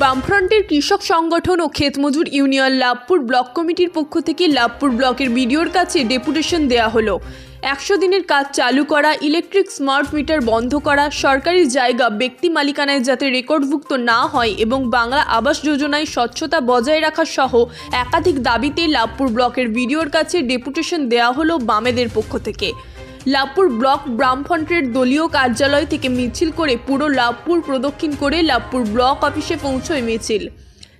বামফ্রন্টের কৃষক সংগঠন ও ক্ষেতমজুর ইউনিয়ন লাভপুর ব্লক কমিটির পক্ষ থেকে লাভপুর ব্লকের বিডিওর কাছে ডেপুটেশন দেওয়া হলো। একশো দিনের কাজ চালু করা, ইলেকট্রিক স্মার্ট মিটার বন্ধ করা, সরকারি জায়গা ব্যক্তি মালিকানায় যাতে রেকর্ডভুক্ত না হয় এবং বাংলা আবাস যোজনায় স্বচ্ছতা বজায় রাখা সহ একাধিক দাবিতে লাভপুর ব্লকের বিডিওর কাছে ডেপুটেশন দেওয়া হলো বামেদের পক্ষ থেকে। লাভপুর ব্লক বামফ্রন্টের দলীয় কার্যালয় থেকে মিছিল করে পুরো লাভপুর প্রদক্ষিণ করে লাভপুর ব্লক অফিসে পৌঁছয় মিছিল।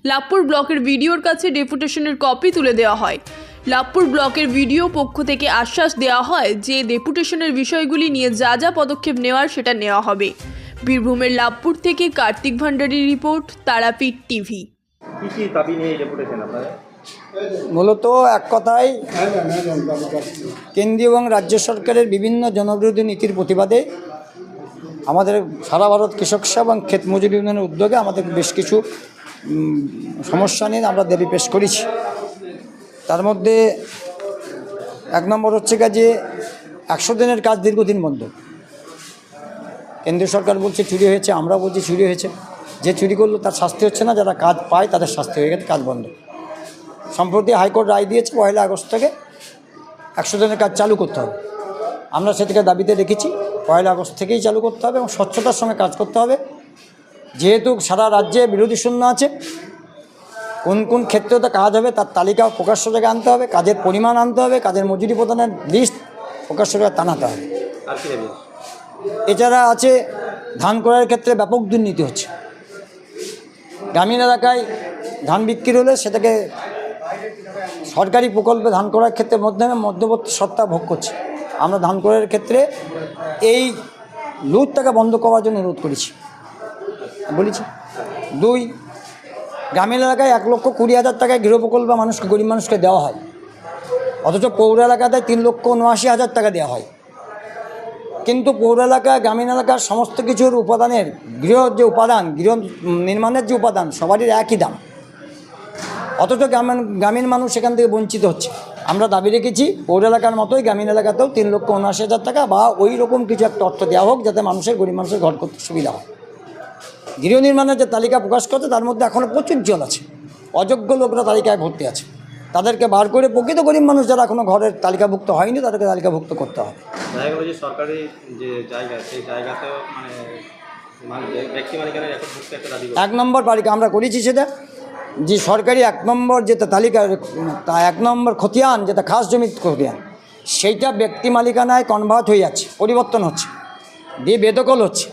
লাভপুর ব্লকের ভিডিওর কাছে ডেপুটেশনের কপি তুলে দেওয়া হয়। লাভপুর ব্লকের ভিডিও পক্ষ থেকে আশ্বাস দেওয়া হয় যে ডেপুটেশনের বিষয়গুলি নিয়ে যা যা পদক্ষেপ নেওয়ার সেটা নেওয়া হবে। বীরভূমের লাভপুর থেকে কার্তিক ভান্ডারীর রিপোর্ট, তারাপীঠ টিভি। দাবি নিয়ে ডেপুটেশন আপনারা? মূলত এক কথায় কেন্দ্রীয় এবং রাজ্য সরকারের বিভিন্ন জনবিরোধী নীতির প্রতিবাদে আমাদের সারা ভারত কৃষক এবং ক্ষেত মজুরি ইউনিয়নের উদ্যোগে আমাদের বেশ কিছু সমস্যা নিয়ে আমরা দাবি পেশ করেছি। তার মধ্যে এক নম্বর হচ্ছে যে একশো দিনের কাজ দীর্ঘদিন বন্ধ। কেন্দ্রীয় সরকার বলছে চুরি হয়েছে আমরা বলছি চুরি হয়েছে। যে চুরি করল তার শাস্তি হচ্ছে না, যারা কাজ পায় তাদের শাস্তি হয়ে গেছে, কাজ বন্ধ। সম্প্রতি হাইকোর্ট রায় দিয়েছে পয়লা আগস্ট থেকে একশো দিনের কাজ চালু করতে হবে। আমরা সেটিকে দাবিতে রেখেছি পয়লা আগস্ট থেকেই চালু করতে হবে এবং স্বচ্ছতার সঙ্গে কাজ করতে হবে। যেহেতু সারা রাজ্যে বিরোধী শূন্য আছে কোন কোন ক্ষেত্রে তো কাজ হবে তার তালিকা প্রকাশ্য জায়গায় আনতে হবে কাজের পরিমাণ আনতে হবে কাজের মজুরি প্রদানের লিস্ট প্রকাশ্য জায়গায় টানাতে হবে। এছাড়া আছে ধান করার ক্ষেত্রে ব্যাপক দুর্নীতি হচ্ছে। গ্রামীণ এলাকায় ধান বিক্রি হলে সেটাকে সরকারি প্রকল্পে ধান করার ক্ষেত্রে মাধ্যমে মধ্যবর্তী সত্তা ভোগ করছে। আমরা ধান করার ক্ষেত্রে এই লুটটাকে বন্ধ করার জন্য অনুরোধ করেছি। বলেছি? দুই, গ্রামীণ এলাকায় এক লক্ষ কুড়ি হাজার টাকায় গৃহ প্রকল্প মানুষকে, গরিব মানুষকে দেওয়া হয়। অথচ পৌর এলাকাতে তিন লক্ষ উনআশি হাজার টাকা দেওয়া হয়। কিন্তু পৌর এলাকা, গ্রামীণ এলাকার সমস্ত কিছুর উপাদানের গৃহ যে উপাদান, গৃহ নির্মাণের যে উপাদান, সবারই একই দাম। অথচ গ্রামীণ গ্রামীণ মানুষ সেখান থেকে বঞ্চিত হচ্ছে। আমরা দাবি রেখেছি পৌর এলাকার মতোই গ্রামীণ এলাকাতেও তিন লক্ষ উনআশি হাজার টাকা বা ওই রকম কিছু একটা অর্থ দেওয়া হোক যাতে মানুষের গরিব মানুষের ঘর করতে সুবিধা হয়। গৃহ নির্মাণের যে তালিকা প্রকাশ করছে তার মধ্যে এখনও প্রচুর জল আছে। অযোগ্য লোকরা তালিকায় ভর্তি আছে। তাদেরকে বার করে প্রকৃত গরিব মানুষ যারা এখনও ঘরের তালিকাভুক্ত হয়নি তাদেরকে তালিকাভুক্ত করতে হবে। সরকারি যে জায়গা সেই জায়গাতেও মানে মানে। এক নম্বর বাড়িকে আমরা করেছি সেটা। যে সরকারি এক নম্বর যেটা তালিকা তা এক নম্বর খতিয়ান যেটা খাস জমি খতিয়ান, সেইটা ব্যক্তি মালিকানায় কনভার্ট হয়ে যাচ্ছে, পরিবর্তন হচ্ছে, দিয়ে বেদকল হচ্ছে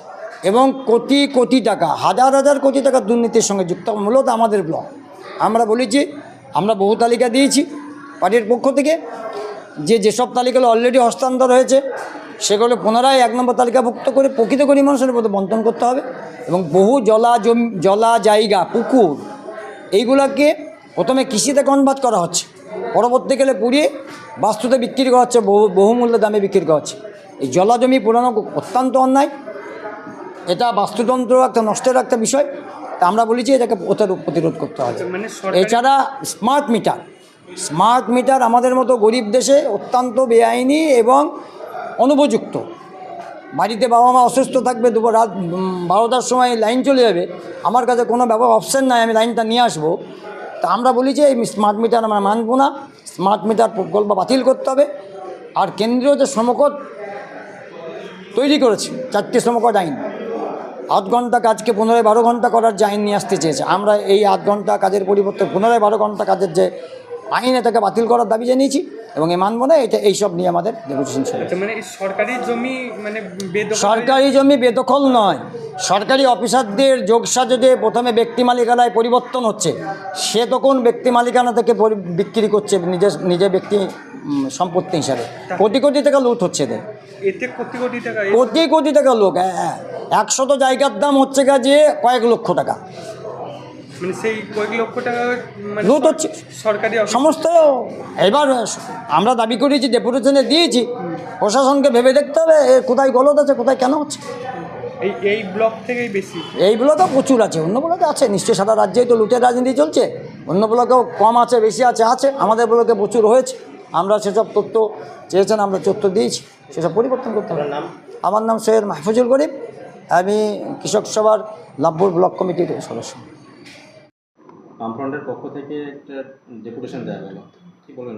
এবং কোটি কোটি টাকা, হাজার হাজার কোটি টাকা দুর্নীতির সঙ্গে যুক্ত, মূলত আমাদের ব্লক আমরা বলেছি, আমরা বহু তালিকা দিয়েছি পার্টির পক্ষ থেকে, যে যেসব তালিকাগুলো অলরেডি হস্তান্তর হয়েছে, সেগুলো পুনরায় এক নম্বর তালিকাভুক্ত করে প্রকৃত গরিব মানুষের মধ্যে বন্টন করতে হবে এবং বহু জলা জমি জলা জায়গা পুকুর এইগুলোকে প্রথমে কৃষিতে কনভার্ট করা হচ্ছে। পরবর্তীকালে পুড়িয়ে বাস্তুতে বিক্রি করা হচ্ছে বহু বহুমূল্য দামে বিক্রি করা হচ্ছে। এই জলা জমি পুরানো অত্যন্ত অন্যায়। এটা বাস্তুতন্ত্র একটা নষ্টের একটা বিষয়। তা আমরা বলেছি এটাকে প্রতিরোধ প্রতিরোধ করতে হবে। এছাড়া স্মার্ট মিটার স্মার্ট মিটার আমাদের মতো গরিব দেশে অত্যন্ত বেআইনি এবং অনুপযুক্ত। বাড়িতে বাবা মা অসুস্থ থাকবে, দুপুর রাত বারোটার সময় লাইন চলে যাবে। আমার কাছে কোনো ব্যাপার অপশান নাই, আমি লাইনটা নিয়ে আসব। তা আমরা বলি যে, এই স্মার্ট মিটার আমরা মানবো না। স্মার্ট মিটার প্রকল্প বাতিল করতে হবে। আর কেন্দ্রীয় যে শ্রমকোট তৈরি করেছে, চারটি শ্রমকোট আইন, আধ ঘণ্টা কাজকে পনেরো বারো ঘণ্টা করার যে আইন নিয়ে আসতে চেয়েছে। আমরা এই আধ ঘণ্টা কাজের পরিবর্তে পনেরো বারো ঘণ্টা কাজের যে আইন, এটাকে বাতিল করার দাবি জানিয়েছি। এবং এ মানব না এটা এইসব নিয়ে আমাদের নেগোসিয়েশন আচ্ছা মানে সরকারি জমি মানে বেদখল সরকারি জমি বেদখল নয় সরকারি অফিসারদের যোগসাজে প্রথমে ব্যক্তি মালিকানায় পরিবর্তন হচ্ছে সে তখন ব্যক্তি মালিকানা থেকে বিক্রি করছে নিজের নিজের ব্যক্তি সম্পত্তি হিসাবে। কোটি কোটি টাকা লুট হচ্ছে এদের। এতে কোটি কোটি টাকা এই- কোটি কোটি টাকা লোক হ্যাঁ হ্যাঁ। একশত জায়গার দাম হচ্ছে গা যে কয়েক লক্ষ টাকা। মানে সেই কয়েক লক্ষ টাকা মানে লুট হচ্ছে। সরকারি সমস্ত এবার আমরা দাবি করেছি ডেপুটেশনে দিয়েছি। প্রশাসনকে ভেবে দেখতে হবে কোথায় গলত আছে কোথায় কেন হচ্ছে। এই এই ব্লক থেকেই বেশি। এইগুলো তো প্রচুর আছে অন্য ব্লকে আছে। নিশ্চয়ই সারা রাজ্যেই তো লুটের রাজনীতি চলছে। অন্য ব্লকেও কম আছে বেশি আছে আছে। আমাদের ব্লকে প্রচুর হয়েছে। আমরা সেসব তথ্য চেয়েছেন আমরা তথ্য দিয়েছি। সেসব পরিবর্তন করতে হবে। আমার নাম সৈয়দ মাহফুজুল করিম। আমি কৃষক সভার লাভপুর ব্লক কমিটির সদস্য। বামফ্রন্টের পক্ষ থেকে একটা ডেপুটেশন দেওয়া গেল কি বলবেন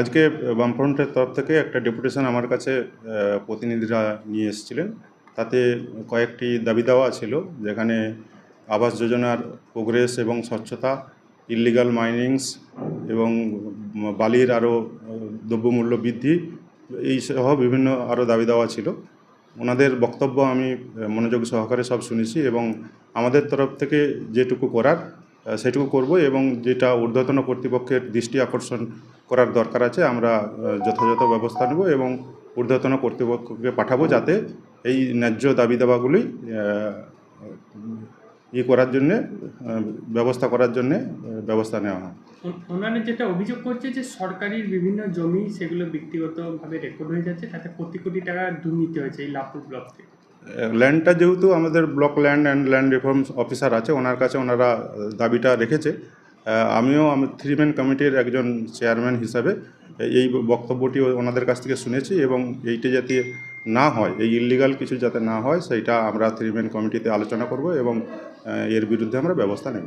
আজকে বামফ্রন্টের তরফ থেকে একটা ডেপুটেশন আমার কাছে প্রতিনিধিরা নিয়ে এসেছিলেন। তাতে কয়েকটি দাবি দেওয়া ছিল, যেখানে আবাস যোজনার প্রোগ্রেস এবং স্বচ্ছতা ইলিগাল মাইনিংস এবং বালির আরও দ্রব্যমূল্য বৃদ্ধি, এই সহ বিভিন্ন আরও দাবি দেওয়া ছিল। ওনাদের বক্তব্য আমি মনোযোগ সহকারে সব শুনেছি এবং আমাদের তরফ থেকে যেটুকু করার সেটুকু করব এবং যেটা ঊর্ধ্বতন কর্তৃপক্ষের দৃষ্টি আকর্ষণ করার দরকার আছে আমরা যথাযথ ব্যবস্থা নেব এবং ঊর্ধ্বতন কর্তৃপক্ষকে পাঠাবো যাতে এই ন্যায্য দাবি দাবাগুলি আহ, ই করার জন্যে ব্যবস্থা করার জন্যে ব্যবস্থা নেওয়া হয়। ওন- ওনারা যেটা অভিযোগ করছে যে সরকারি বিভিন্ন জমি সেগুলো ব্যক্তিগতভাবে রেকর্ড হয়ে যাচ্ছে তাতে কোটি কোটি টাকা দুর্নীতি হয়েছে এই লাভপুর ব্লক থেকে। ল্যান্ডটা যেহেতু আমাদের block land and land reforms officer আছে, ওনার কাছে ওনারা দাবিটা রেখেছে। আমিও, আমি থ্রি ম্যান কমিটির একজন চেয়ারম্যান হিসাবে এই বক্তব্যটি ওনাদের কাছ থেকে শুনেছি এবং এইটা যাতে না হয়, এই ইলিগাল কিছু যাতে না হয়, সেইটা আমরা থ্রি ম্যান কমিটিতে আলোচনা করব এবং এর বিরুদ্ধে আমরা ব্যবস্থা নেব।